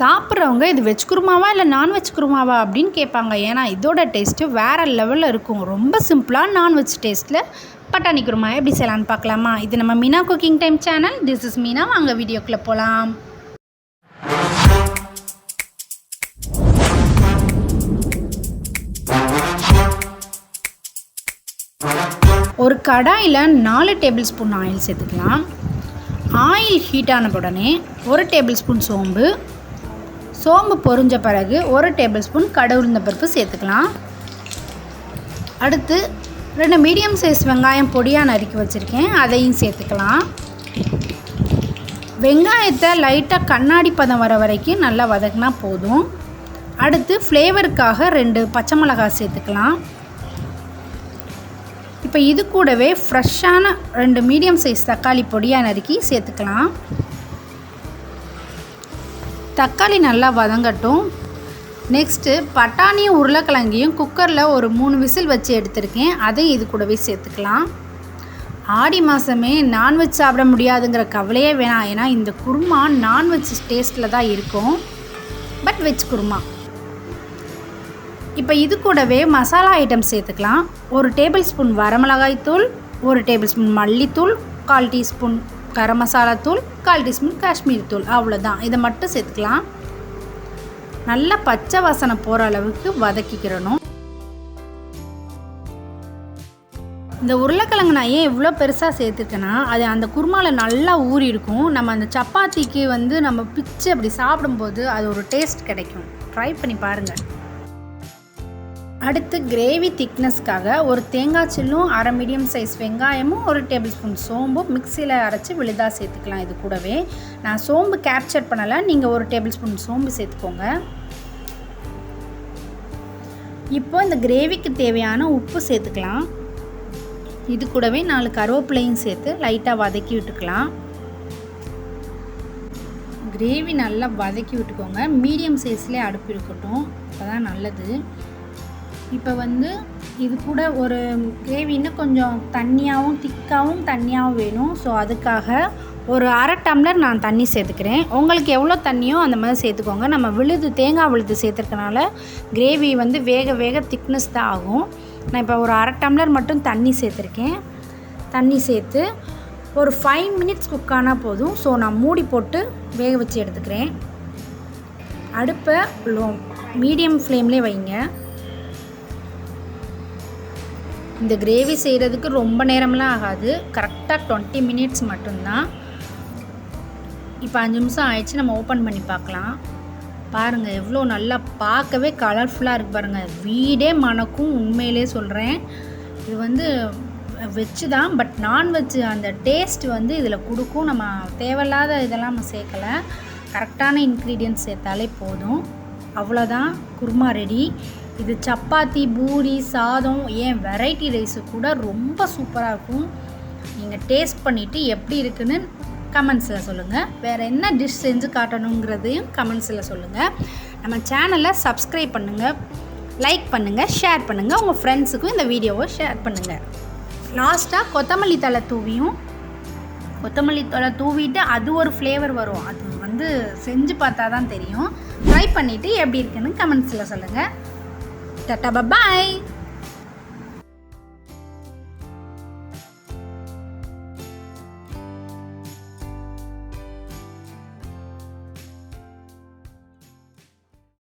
சாப்பிட்றவங்க இது வெஜ் குருமாவா இல்லை நான்வெஜ் குருமாவா அப்படின்னு கேட்பாங்க. ஏன்னா இதோட டேஸ்ட்டு வேறு லெவலில் இருக்கும். ரொம்ப சிம்பிளாக நான்வெஜ் டேஸ்ட்டில் பட்டாணி குருமா எப்படி செய்யலான்னு பார்க்கலாமா? இது நம்ம Meena cooking time channel this is Meena. வாங்க வீடியோக்குள்ளே போகலாம் ஒரு கடாயில் நாலு டேபிள் ஸ்பூன் ஆயில் சேர்த்துக்கலாம். ஆயில் ஹீட் ஆன உடனே ஒரு டேபிள் ஸ்பூன் சோம்பு சோம்பு பொரிஞ்ச பிறகு ஒரு டேபிள் ஸ்பூன் கடவுளுந்த பருப்பு சேர்த்துக்கலாம். அடுத்து ரெண்டு மீடியம் சைஸ் வெங்காயம் பொடியாக நறுக்கி வச்சுருக்கேன் அதையும் சேர்த்துக்கலாம். வெங்காயத்தை லைட்டாக கண்ணாடி பதம் வர வரைக்கும் நல்லா வதக்கினா போதும். அடுத்து ஃப்ளேவருக்காக ரெண்டு பச்சை மிளகாய் சேர்த்துக்கலாம். இப்போ இது கூடவே ஃப்ரெஷ்ஷான ரெண்டு மீடியம் சைஸ் தக்காளி பொடியாக நறுக்கி சேர்த்துக்கலாம். தக்காளி நல்லா வதங்கட்டும். நெக்ஸ்ட்டு பட்டாணியும் உருளைக்கிழங்கையும் குக்கரில் ஒரு மூணு விசில் வச்சு எடுத்திருக்கேன். அதையும் இது கூடவே சேர்த்துக்கலாம். ஆடி மாதமே நான்வெஜ் சாப்பிட முடியாதுங்கிற கவலையே வேணாம். ஏன்னா இந்த குருமா நான்வெஜ் டேஸ்ட்டில் தான் இருக்கும். But veg kurma. இப்போ இது கூடவே மசாலா ஐட்டம் சேர்த்துக்கலாம். ஒரு டேபிள் ஸ்பூன் வரமிளகாய் தூள் ஒரு டேபிள் ஸ்பூன் மல்லித்தூள் கால் டீஸ்பூன் கரம் மசாலா தூள் கால் டீஸ்பூன் காஷ்மீர் தூள் அவ்வளோதான் இதை மட்டும் சேர்த்துக்கலாம். நல்லா பச்சை வாசனை போகிற அளவுக்கு வதக்கிக்கிறணும். இந்த உருளைக்கிழங்கு நான் ஏன் இவ்வளோ பெருசாக சேர்த்துருக்கேன்னா அது அந்த குருமாவில் நல்லா ஊறி இருக்கும். நம்ம அந்த சப்பாத்திக்கு வந்து நம்ம பிச்சு அப்படி சாப்பிடும்போது அது ஒரு டேஸ்ட் கிடைக்கும். ட்ரை பண்ணி பாருங்கள் அடுத்து கிரேவி திக்னஸ்க்காக ஒரு தேங்காய் சில்லும் அரை மீடியம் சைஸ் வெங்காயமும் ஒரு டேபிள் ஸ்பூன் சோம்பும் மிக்சியில் அரைச்சி விழுதாக சேர்த்துக்கலாம் இது கூடவே. நான் சோம்பு கேப்சர் பண்ணலை நீங்கள் ஒரு டேபிள் ஸ்பூன் சோம்பு சேர்த்துக்கோங்க. இப்போ இந்த கிரேவிக்கு தேவையான உப்பு சேர்த்துக்கலாம். இது கூடவே நாலு கருவேப்பிலையும் சேர்த்து லைட்டாக வதக்கி விட்டுக்கலாம். கிரேவி நல்லா வதக்கி விட்டுக்கோங்க. மீடியம் சைஸ்லேயே அடுப்பு இருக்கட்டும். அப்போ தான் நல்லது. இப்போ வந்து இது கூட ஒரு கிரேவி இன்னும் கொஞ்சம் தண்ணியாகவும் திக்காகவும் தண்ணியாகவும் வேணும். ஸோ அதுக்காக ஒரு அரை டம்ளர் நான் தண்ணி சேர்த்துக்கிறேன். உங்களுக்கு எவ்வளோ தண்ணியோ அந்த மாதிரி சேர்த்துக்கோங்க. நம்ம விழுது தேங்காய் விழுது சேர்த்துருக்கனால கிரேவி வந்து வேக வேக திக்னஸ் தான் ஆகும். நான் இப்போ ஒரு அரை டம்ளர் மட்டும் தண்ணி சேர்த்துருக்கேன். தண்ணி சேர்த்து ஒரு ஃபைவ் மினிட்ஸ் குக் ஆனால் போதும். ஸோ நான் மூடி போட்டு வேக வச்சு எடுத்துக்கிறேன். அடுப்பை லோ மீடியம் ஃப்ளேம்லேயே வைங்க. இந்த கிரேவி செய்கிறதுக்கு ரொம்ப நேரம்லாம் ஆகாது. கரெக்டாக டுவெண்ட்டி மினிட்ஸ் மட்டும்தான். இப்போ அஞ்சு நிமிஷம் ஆயிடுச்சு நம்ம ஓப்பன் பண்ணி பார்க்கலாம். பாருங்கள் எவ்வளோ நல்லா பார்க்கவே கலர்ஃபுல்லாக இருக்குது பாருங்கள் வீடே மணக்கும் உண்மையிலே சொல்கிறேன் இது வந்து வெஜ்ஜு தான் பட் நான்வெஜ் அந்த டேஸ்ட் வந்து இதில் கொடுக்கும். நம்ம தேவையில்லாத இதெல்லாம் நம்ம சேர்க்கலை. கரெக்டான இன்க்ரீடியன்ஸ் சேர்த்தாலே போதும். அவ்வளோதான் குருமா ரெடி இது சப்பாத்தி பூரி சாதம் ஏன் வெரைட்டி ரைஸு கூட ரொம்ப சூப்பராக இருக்கும். நீங்கள் டேஸ்ட் பண்ணிவிட்டு எப்படி இருக்குன்னு கமெண்ட்ஸில் சொல்லுங்கள் வேறு என்ன டிஷ் செஞ்சு காட்டணுங்கிறதையும் கமெண்ட்ஸில் சொல்லுங்கள் நம்ம சேனலை சப்ஸ்கிரைப் பண்ணுங்கள் லைக் பண்ணுங்கள் ஷேர் பண்ணுங்கள் உங்கள் ஃப்ரெண்ட்ஸுக்கும் இந்த வீடியோவை ஷேர் பண்ணுங்கள் லாஸ்ட்டாக கொத்தமல்லி தலை தூவியும் கொத்தமல்லி தலை தூவிட்டு அது ஒரு ஃப்ளேவர் வரும். அது வந்து செஞ்சு பார்த்தா தான் தெரியும். ட்ரை பண்ணிவிட்டு எப்படி இருக்குன்னு கமெண்ட்ஸில் சொல்லுங்கள் Tata, bye-bye!